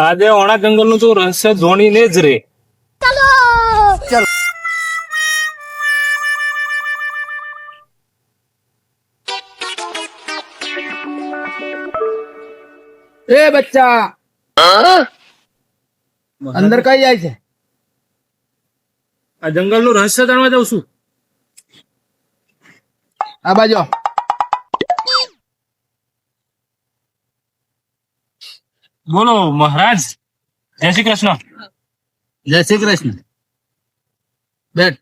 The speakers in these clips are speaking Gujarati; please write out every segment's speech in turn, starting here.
આજે ઓણા જંગલનું તું રહસ્ય જોણીને જ રે. એ બચ્ચા! અંદર કઈ જાય છે? આ જંગલનું રહસ્ય જાણવા જાઉં છું. આ બાજુ બોલો મહારાજ. જય શ્રી કૃષ્ણ. જય શ્રી કૃષ્ણ. બેટ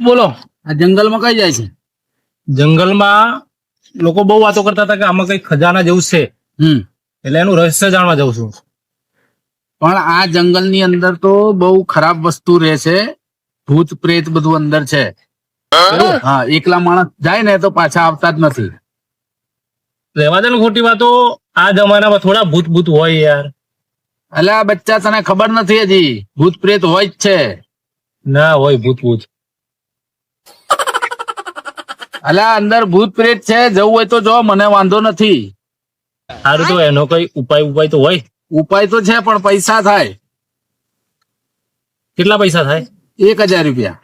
બોલો આ જંગલમાં કઈ જાય છે? જંગલમાં લોકો બહુ વાતો કરતા હતા કે આમાં કઈ ખજાના જેવું છે. હમ. એટલે એનું રહસ્ય જાણવા જાઉં છું. પણ આ જંગલની અંદર તો બહુ ખરાબ વસ્તુ રહે છે. ભૂત પ્રેત બધું અંદર છે. હા એકલા માણસ જાય ને તો પાછા આવતા જ નથી. રહેવા દે ને ખોટી વાતો? આ જમાનામાં થોડા ભૂત ભૂત હોય યાર. અલ્યા બચ્ચા તને ખબર નથી હજી? ભૂત પ્રેત હોય જ છે. ના હોય ભૂત ભૂત અલ્યા અંદર ભૂત પ્રેત છે જવું હોય તો જો મને વાંધો નથી. સારું તો એનો કઈ ઉપાય ઉપાય તો હોય. ઉપાય તો છે પણ પૈસા થાય. કેટલા પૈસા થાય? એક હજાર રૂપિયા.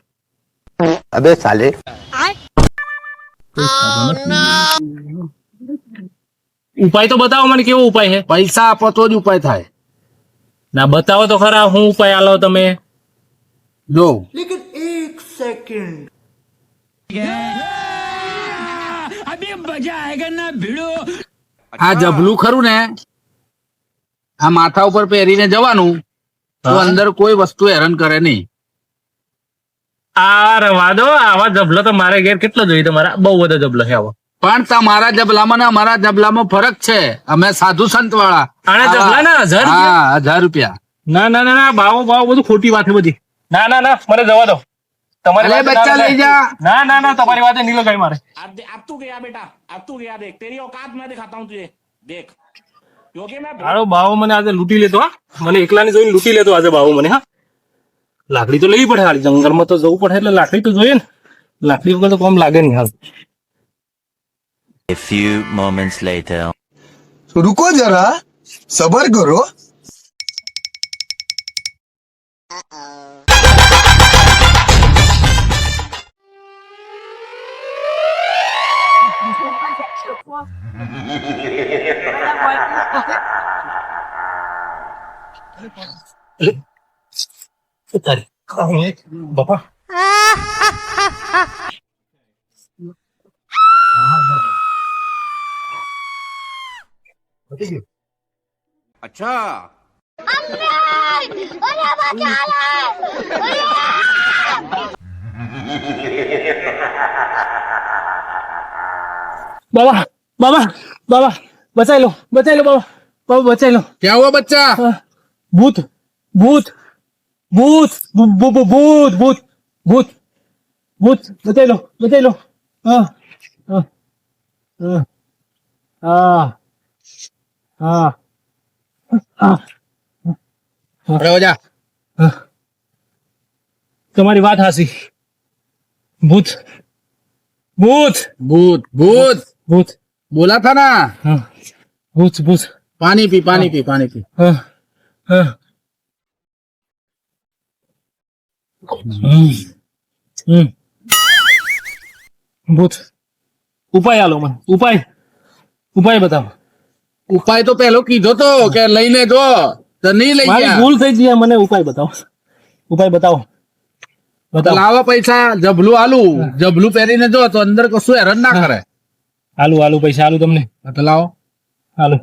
અબે સાલે. Oh, ઉપાય તો બતાવો મને કેવો ઉપાય છે? પૈસા આપો તો જ ઉપાય થાય. ના બતાવો તો ખરા હું ઉપાય આલો તમે? જો. આ જબલું ખરું ને? આ માથા ઉપર પહેરીને જવાનું તો અંદર કોઈ વસ્તુ હેરાન કરે નહીં. આ રવા દો આવા જબલો તો મારે ઘેર કેટલો જોઈએ તમારા? બહુ બધા જબલો છે આવા. પણ તમારા જબલામાં ને અમારા જબલામાં ફરક છે અમે સાધુ સંત વાળા આના જબલા ના હજાર રૂપિયા? હા હજાર રૂપિયા ના ના ના ના બાવો બાવો બધું ખોટી વાત છે બધી ના ના ના મને જવા દો તમારી અરે વાતે બચ્ચા ના લઈ લગાય. જા ના ના ના તમારી વાતે નહીં લગાય મારે अब दे- अब तू गया बेटा अब तू गया देख तेरी औकात मैं दिखाता हूँ तुझे देख क्योंकि मैं મારો બાવો મને આજે લૂંટી લેતો હા મને એકલાને જોઈને લૂંટી લેતો આજે બાવો મને હા લાકડી તો લેવી પડે હાલ જંગલમાં તો જવું પડે એટલે લાકડી તો જોઈએ ને લાકડી વગર તો કોમ લાગે નહીં હાલ A few moments later. रुको जरा सबर करो Bentar, bapak. करते हैं अच्छा बाबा बाबा बाबा बचाई लो बचाई लो बाबा बाबा बचाई लो क्या हुआ बच्चा भूत भूत भूत भूत भूत भूत भूत भूत बचाई लो बचाई लो हाँ हाँ हाँ હા. પ્રવજા તમારી વાત હાસી ભૂત. ભૂત. ભૂત ભૂત. ભૂત. બોલા થા ના. ભૂત ભૂત. પાણી પી પાણી પી પાણી પી. ભૂત. ઉપાય આલો મને. ઉપાય. ઉપાય બતાવો. ઉપાય તો પેલો કીધો તો કે લઈને જો તો નહીં લઈ ગયા. ભૂલ થઈ ગઈ મને ઉપાય બતાવો. ઉપાય બતાવો. બતાવો. લાવો પૈસા જબલું આલુ. જબલું પહેરીને જો તો અંદર કશું હેરાન ના કરે. આલુ આલુ પૈસા આલુ તમને. તો લાવો. આલુ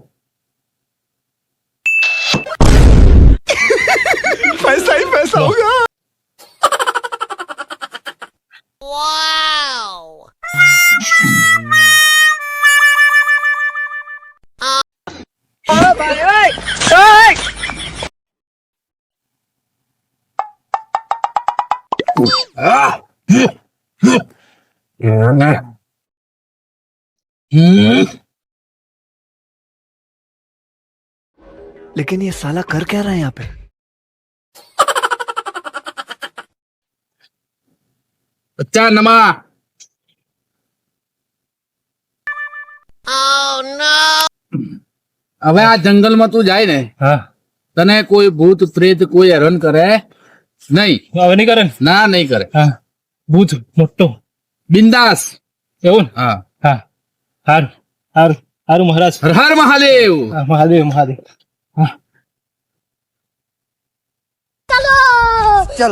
लेकिन ये साला कर क्या रहा है यहाँ पे? बच्चा नमा। હવે આ જંગલમાં તું જાય ને હા. તને કોઈ ભૂત પ્રેત કોઈ હેરાન કરે નહીં. હવે નહીં કરે ના? નહીં કરે. હા. ભૂત મોટો. બિંદાસ. એવું ને? હા. હા. હાર. હાર. હારું મહારાજ. હર હર મહાદેવ. મહાદેવ મહાદેવ. હા.